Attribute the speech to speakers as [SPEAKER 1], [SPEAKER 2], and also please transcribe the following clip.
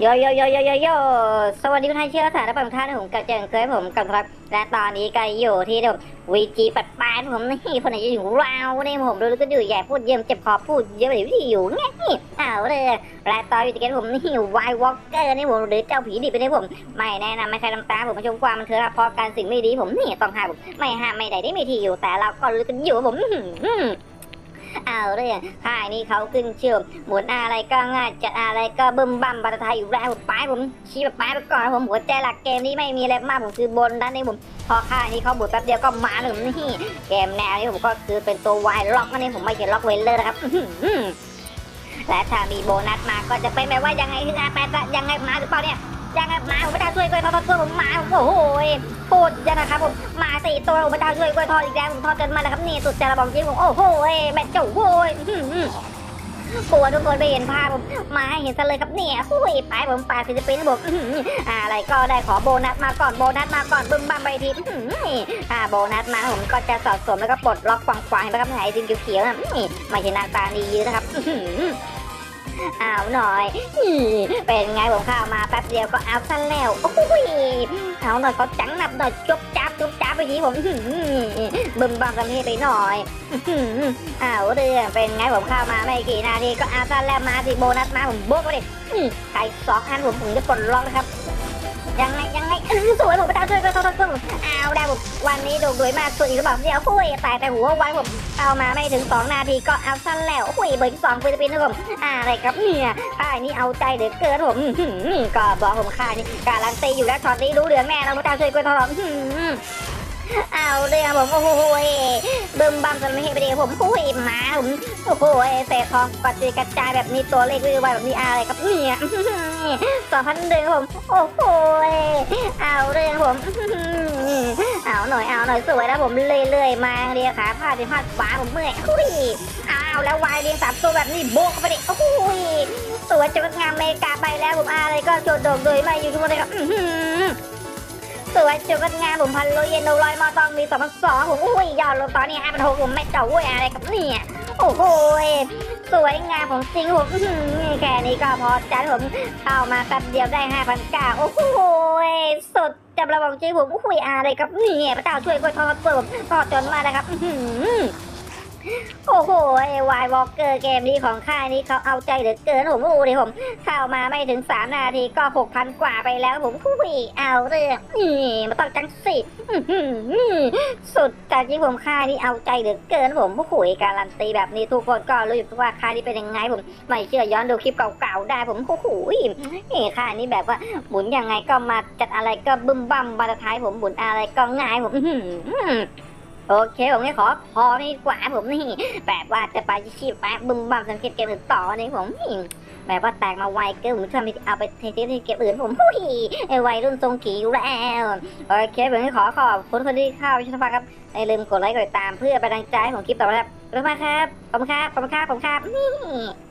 [SPEAKER 1] โยโยโยโยโยโยสวัสดีคุณท่านเชื่อสารและบางท่านผมกับเจอเคยผมกับครับ และตอนนี้ก็อยู่ที่เดิมวีจีปัดปานผมนี่คนไหนจะอยู่เราเนี่ยผมดูแล้วก็ดูใหญ่พูดเยี่ยมเจ็บคอพูดเยอะแบบที่อยู่ไงเอาเลยและตอนอยู่ที่กันผมนี่วายวอล์กเกอร์นี่ผมหรือเจ้าผีดิบนี่ผม ไม่แนะนำไม่ใครทำตาผมมาชมความมันเถอะพราะการสิ่งไม่ดีผมนี่ต้องห้ามไม่ห้ามไม่ได้ได้ไม่ที่อยู่แต่เราก็รู้กันอยู่ผมอื้อหือ เอาเรื่องค่ายนี้เขาขึ้นเชื่อมหมุนอะไรก็ง่ายจัดอะไรก็บึ้มบั้มบัตรไทยอยู่แล้วผมไปผมชี้แบบไปไปก่อนผมหัวใจหลักเกมนี้ไม่มีอะไรมากผมคือบนด้านนี้ผมพอค่ายนี้เขาบุดแป๊บเดียวก็มาเลยผมนี่เกมแนวนี้ผมก็คือเป็นตัววายล็อกนั่นเองผมไม่ใช่ล็อกเวลเลอร์นะครับและถ้ามีโบนัสมาก็จะเป็นแบบว่ายังไงถึงอาแปดยังไงมาหรือเปล่าเนี่ย ยังไงมาผมไม่ได้ช่วยกล้วยทอดทอดช่วยผมมาผมโอ้โหพูดยังนะครับผมมาสี่ตัวผมไม่ได้ช่วยกล้วยทอดอีกแล้วผมทอดจนมาแล้วครับนี่สุดใจระบอกจริงผมโอ้โหแม่เจ้าโว้ยอื้อหือกลัวทุกคนไปเห็นภาพผมมาให้เห็นซะเลยครับเนี่ยโอ้ยไปผมปาฟิลิปปินส์ผมอื้อหือะไรก็ได้ขอโบนัสมาก่อนโบนัสมาก่อนบึ้มบัมไปทีอ่าโบนัสมาผมก็จะสะสวมแล้วก็ปลดล็อกฝั่งขวาเห็นไหมครับไอ้สีเขียวๆนะนี่ไม่ใช่หน้าตาดีนะครับอื เอาหน่อยเป็นไงผมเข้ามาแป๊บเดียวก็เอาซะแล้วโอ้ยเอาหน่อยก็จังหนับหน่อยจุบจับจุบจับไปทีผมบึ้มบัมกันให้ไปหน่อยเอาเรื่องเป็นไงผมเข้ามาไม่กี่นาทีก็เอาซะแล้วมาสิโบนัสมาผมโบกไปดิอื้อไก่สองอันผมผมจะปลดล็อกนะครับยังไงยังไงอือสวยผมไปตามช่วยก็ต้องต้องเอาได้ผมวันนี้โดูดวยมากสุดอีกหรือเปล่าเดี๋ยวคุยแต่แต่หัวไว้ผม เอามาไม่ถึง 2 นาทีก็เอาสั้นแล้วหุยเบอร์สองฟิลิปปินส์นะผมอะไรครับเนี่ยค่ายนี้เอาใจเหลือเกินผมก็บอกผมค่ายนี่การันตีอยู่แล้วช็อตนี้รู้เรื่องแน่เราไม่ตามช่วยก็ทอง อื้อหือเอาเรื่องผมโอ้โหบึมบัมกันไม่ให้ไปดีผมคุยมาผมโอ้โหเศษทองกระจายกระจายแบบนี้ตัวเลขวิวแบบนี้อะไรครับเนี่ยสองพันเดือนผมโอ้โหเอาเรื่องผมเอาหน่อยเอาหน่อยสวยแล้วผมเลื่อยๆมาเรียขาพาดไปพาดขวาผมเมื่อยอุ้ยเอาแล้ววายเรียงสามตัวแบบนี้โบกไปดิโอ้โหสวยจังงามเมกาไปแล้วผมอะไรก็โจดโดกโดยไม่อยู่ทุกคนเลยครับ สวยจุกงานผมพันโลเยนโนลอยมอตองมีสองพันสองผมอุ้ยยอดลงตอนนี้ห้าพันหกผมไม่เจ้าอุ้ยอะไรกับเนี่ยโอ้โหสวยงามผมจริงผมแค่นี้ก็พอใจผมเข้ามาแป๊บเดียวได้ห้าพันกาโอ้โหสุดจำระวังจริงผมคุยอะไรกับเนี่ยพระเจ้าช่วยกวยทอดเปิดทอดจนมานะครับ อื้อหือโอ้โหวายวอลเกอร์เกมนี้ของค่ายนี้เขาเอาใจเหลือเกินผมดูดิผม เข้ามาไม่ถึงสามนาทีก็หกพันกว่าไปแล้วผมคุยเอาเรื่องนี่มาต้องจังสิสุดแต่จริงผมค่ายนี้เอาใจเหลือเกินผมผู้คุยการันตีแบบนี้ทุกคนก็รู้อยู่ว่าค่ายนี้เป็นยังไงผมไม่เชื่อย้อนดูคลิปเก่าๆได้ผมโอ้โหนี่ค่ะนี่แบบว่าหมุนยังไงก็มาจัดอะไรก็บึ้มบั้มบาร์ท้ายผมหมุนอะไรก็ง่ายผมอื้อหือ โอเคผมนี่ขอพอนี่กว่าผมนี่แบบว่าจะไปชีพแป๊บบึ้มบัมสังเกตเกมอื่นต่อนี่ผมนี่แบบว่าแตกมาไวเกินผมทำเอาไปเทสที่เก็บอื่นผมหุ้ยไอ้วัยรุ่นทรงขี่อยู่แล้วโอเคผมนี่ขอขอบคุณคนที่เข้าช่วยฟังครับอย่าลืมกดไลค์กดติดตามเพื่อเป็นกำลังใจให้ผมคลิปต่อไปครับขอบคุณมาครับขอบคุณครับขอบคุณครับขอบคุณครับนี่